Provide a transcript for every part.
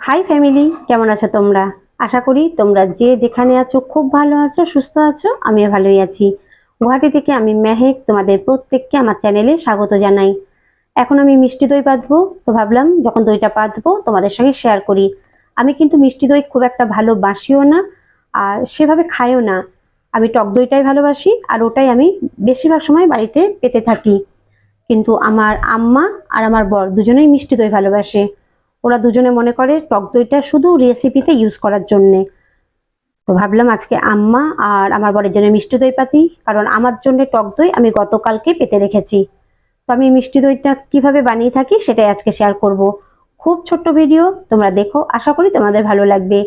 High family কেমন আছো তোমরা? আশা করি তোমরা যে যেখানে আছো, খুব ভালো আছো, সুস্থ আছো, আমিও ভালোই আছি। গুয়াহাটি থেকে আমি মেহেক তোমাদের প্রত্যেককে আমার চ্যানেলে স্বাগত জানাই। এখন আমি মিষ্টি দই পাতবো তো ভাবলাম, যখন দইটা পাতবো তোমাদের সঙ্গে শেয়ার করি। আমি কিন্তু মিষ্টি দই খুব একটা ভালোবাসিও না, আর সেভাবে খাইও না। আমি টক দইটাই ভালোবাসি, আর ওটাই আমি বেশিরভাগ সময় বাড়িতে পেতে থাকি। কিন্তু আমার আম্মা আর আমার বর দুজনেই মিষ্টি দই ভালোবাসে। ওরা দুজনে মনে করে টক দইটা শুধু রেসিপিতে ইউজ করার জন্যে। তো ভাবলাম আজকে আম্মা আর আমার বরের জন্য মিষ্টি দই পাতি, কারণ আমার জন্য টক দই আমি গতকালকে পেতে রেখেছি। তো আমি মিষ্টি দইটা কীভাবে বানিয়ে থাকি সেটাই আজকে শেয়ার করব। খুব ছোট্ট ভিডিও তোমরা দেখো, আশা করি তোমাদের ভালো লাগবে।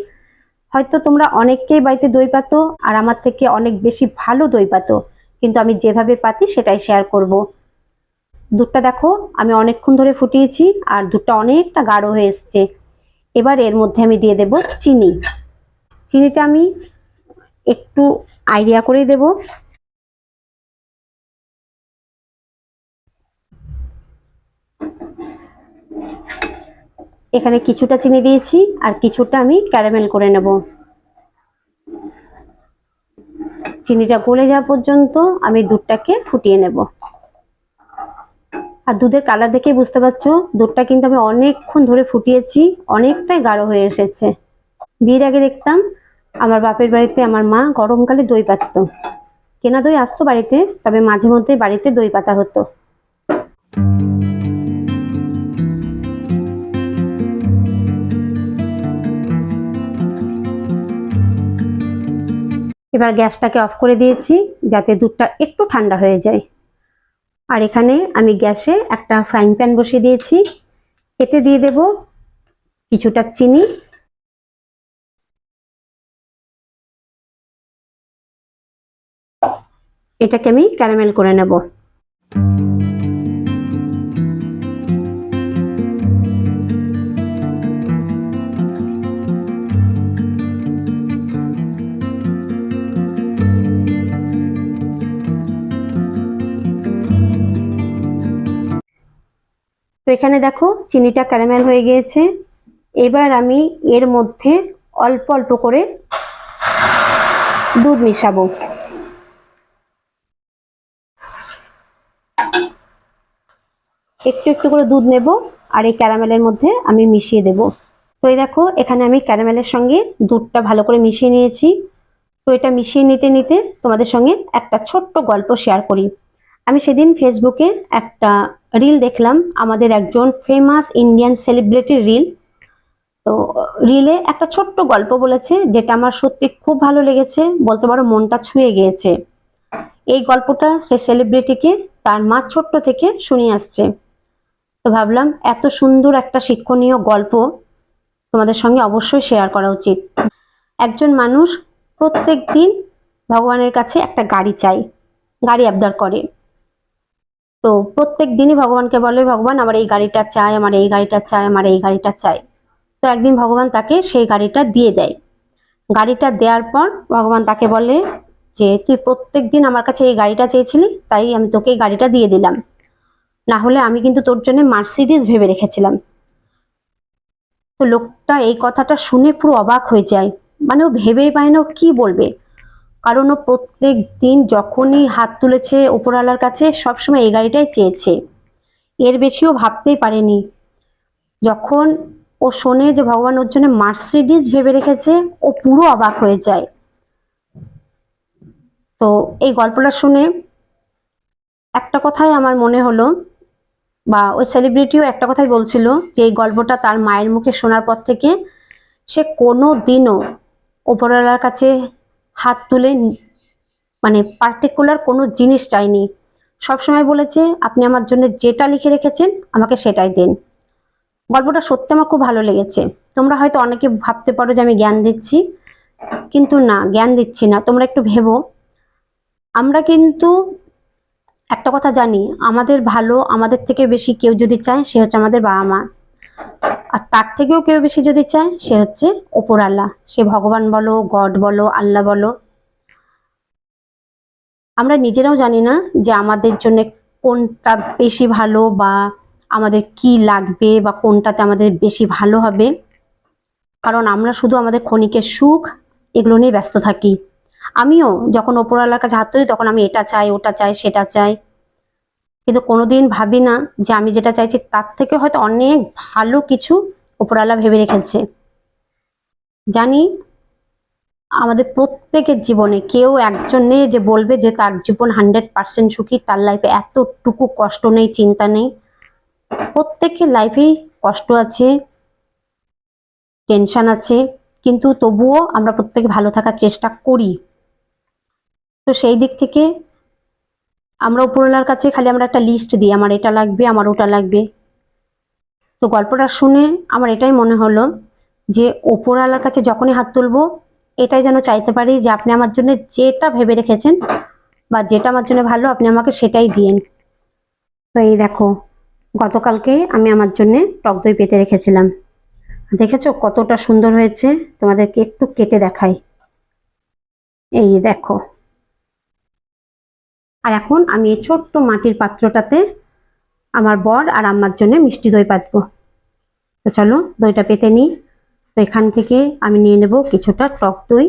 হয়তো তোমরা অনেককেই বাড়িতে দই পাতো আর আমার থেকে অনেক বেশি ভালো দই পাতো, কিন্তু আমি যেভাবে পাতি সেটাই শেয়ার করব। দুধটা দেখো, আমি অনেকক্ষণ ধরে ফুটিয়েছি আর দুধটা অনেকটা গাঢ় হয়ে এসছে। এবার এর মধ্যে আমি দিয়ে দেব চিনি। চিনিটা আমি একটু আইডিয়া করেই দেব। এখানে কিছুটা চিনি দিয়েছি আর কিছুটা আমি ক্যারামেল করে নেব। চিনিটা গলে যাওয়া পর্যন্ত আমি দুধটাকে ফুটিয়ে নেব। আর দুধের কালার দেখে বুঝতে পারছ, দুধটা কিন্তু আমি অনেকক্ষণ ধরে ফুটিয়েছি, অনেকটাই গাঢ় হয়ে এসেছে। বিয়ের আগে দেখতাম, আমার বাপের বাড়িতে আমার মা গরমকালে দই পাততো। কেনা দই আসতো বাড়িতে, তবে মাঝে মধ্যে বাড়িতে দই পাতা হতো। এবার গ্যাসটাকে অফ করে দিয়েছি, যাতে দুধটা একটু ঠান্ডা হয়ে যায়। আর এখানে আমি গ্যাসে একটা ফ্রাইং প্যান বসিয়ে দিয়েছি। এতে দিয়ে দেব কিছুটা চিনি। এটাকে আমি ক্যারামেল করে নেব। এখানে দেখো চিনিটা ক্যারামেল হয়ে গিয়েছে। এবার আমি এর মধ্যে অল্প অল্প করে দুধ মিশাবো। একটু একটু করে দুধ নেব আর এই ক্যারামেলের মধ্যে আমি মিশিয়ে দেব। তো এই দেখো, এখানে আমি ক্যারামেলের সঙ্গে দুধটা ভালো করে মিশিয়ে নিয়েছি। তো এটা মিশিয়ে নিতে নিতে তোমাদের সঙ্গে একটা ছোট্ট গল্প শেয়ার করি। আমি সেদিন ফেসবুকে একটা রিল দেখলাম, আমাদের একজন ফেমাস ইন্ডিয়ান সেলিব্রিটির রিল তো রিলে একটা ছোট্ট গল্প বলেছে, যেটা আমার সত্যি খুব ভালো লেগেছে, বলতে পারো মনটা ছুঁয়ে গিয়েছে। এই গল্পটা সে সেলিব্রিটিকে তার মা ছোট্ট থেকে শুনিয়ে আসছে। তো ভাবলাম, এত সুন্দর একটা শিক্ষণীয় গল্প তোমাদের সঙ্গে অবশ্যই শেয়ার করা উচিত। একজন মানুষ প্রত্যেক দিন ভগবানের কাছে একটা গাড়ি চাই গাড়ি আবদার করে। তো প্রত্যেক দিনই ভগবানকে বলে, ভগবান, আমার এই গাড়িটা চাই, আমার এই গাড়িটা চাই, আমার এই গাড়িটা চাই। তো একদিন ভগবান তাকে সেই গাড়িটা দিয়ে দেয়। গাড়িটা দেওয়ার পর ভগবান তাকে বলে যে, তুই প্রত্যেক দিন আমার কাছে এই গাড়িটা চেয়েছিলি, তাই আমি তোকে এই গাড়িটা দিয়ে দিলাম। না হলে আমি কিন্তু তোর জন্য মার্সিডিজ ভেবে রেখেছিলাম। তো লোকটা এই কথাটা শুনে পুরো অবাক হয়ে যায়। মানে ও ভেবেই পায় না, ও কি বলবে? কারণ ও প্রত্যেক দিন যখনই হাত তুলেছে ওপরওয়ালার কাছে, সবসময় এই গাড়িটাই চেয়েছে। এর বেশিও ভাবতেই পারেনি। যখন ও শোনে যে ভগবান ওর জন্য মার্সিডিজ ভেবে রেখেছে, ও পুরো অবাক হয়ে যায়। তো এই গল্পটা শুনে একটা কথাই আমার মনে হলো, বা ওই সেলিব্রিটিও একটা কথাই বলছিল যে এই গল্পটা তার মায়ের মুখে শোনার পর থেকে সে কোনো দিনও ওপরওয়ালার কাছে হাত তুলে মানে পার্টিকুলার কোনো জিনিস চাইনি। সবসময় বলেছে, আপনি আমার জন্য যেটা লিখে রেখেছেন, আমাকে সেটাই দিন। গল্পটা সত্যি আমার খুব ভালো লেগেছে। তোমরা হয়তো অনেকে ভাবতে পারো যে আমি জ্ঞান দিচ্ছি, কিন্তু না, জ্ঞান দিচ্ছি না। তোমরা একটু ভেবো। আমরা কিন্তু, একটা কথা জানি, আমাদের ভালো, আমাদের থেকে বেশি কেউ যদি চায়, সে হচ্ছে আমাদের বাবা মা আর তার থেকেও কেউ বেশি যদি চায়, সে হচ্ছে ওপর আল্লাহ সে ভগবান বলো, গড বলো, আল্লাহ বলো। আমরা নিজেরাও জানি না যে আমাদের জন্য কোনটা বেশি ভালো বা আমাদের কি লাগবে বা কোনটাতে আমাদের বেশি ভালো হবে। কারণ আমরা শুধু আমাদের ক্ষণিকের সুখ এগুলো নিয়ে ব্যস্ত থাকি। আমিও যখন ওপরওয়ালার কাছে হাত তখন আমি এটা চাই, ওটা চাই, সেটা চাই। কিন্তু কোনোদিন ভাবি না যে আমি যেটা চাইছি তার থেকে হয়তো অনেক ভালো কিছু ওপরওয়ালা ভেবে রেখেছে। জানি আমাদের প্রত্যেকের জীবনে কেউ একজন নেই যে বলবে যে তার জীবন হান্ড্রেড পার্সেন্ট সুখী, তার লাইফে এতটুকু কষ্ট নেই, চিন্তা নেই। প্রত্যেকের লাইফেই কষ্ট আছে টেনশন আছে, কিন্তু তবুও আমরা প্রত্যেকে ভালো থাকার চেষ্টা করি। তো সেই দিক থেকে আমরা উপরওয়ালার কাছে খালি আমরা একটা লিস্ট দিই, আমার এটা লাগবে, আমার ওটা লাগবে। তো গল্পটা শুনে আমার এটাই মনে হলো যে ওপরওয়ালার কাছে যখনই হাত তুলবো, এটাই যেন চাইতে পারি যে আপনি আমার জন্য যেটা ভেবে রেখেছেন বা যেটা আমার জন্য ভালো, আপনি আমাকে সেটাই দিয়েন। তো এই দেখো, গতকালকে আমি আমার জন্য টক দই পেতে রেখেছিলাম। দেখেছ কতটা সুন্দর হয়েছে? তোমাদেরকে একটু কেটে দেখাই। এই দেখো। আর এখন আমি এই ছোট্ট মাটির পাত্রটাতে আমার বর আর আম্মার জন্য মিষ্টি দই পাতবো তো চলো দইটা পেতে নিই। তো এখান থেকে আমি নিয়ে নেব কিছুটা টক দই।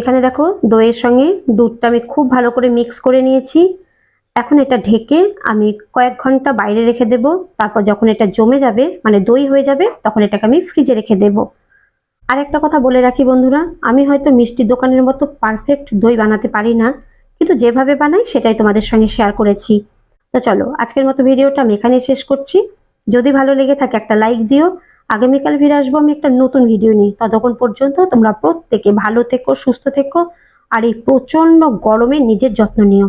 এখানে দেখো দইয়ের সঙ্গে দুধটা আমি খুব ভালো করে মিক্স করে নিয়েছি। এখন এটা ঢেকে আমি কয়েক ঘণ্টা বাইরে রেখে দেব। তারপর যখন এটা জমে যাবে মানে দই হয়ে যাবে, তখন এটাকে আমি ফ্রিজে রেখে দেব। আর একটা কথা বলে রাখি বন্ধুরা, আমি হয়তো মিষ্টির দোকানের মতো পারফেক্ট দই বানাতে পারি না, কিন্তু যেভাবে বানাই সেটাই তোমাদের সঙ্গে শেয়ার করেছি। তো চলো, আজকের মতো ভিডিওটা আমি এখানেই শেষ করছি। যদি ভালো লেগে থাকে একটা লাইক দিও আগামীকাল ফিরে আসব, আমি একটা নতুন ভিডিও নিয়ে। ততক্ষণ পর্যন্ত তোমরা প্রত্যেকে ভালো থেকো, সুস্থ থেকো, আর এই প্রচণ্ড গরমে নিজের যত্ন নিও।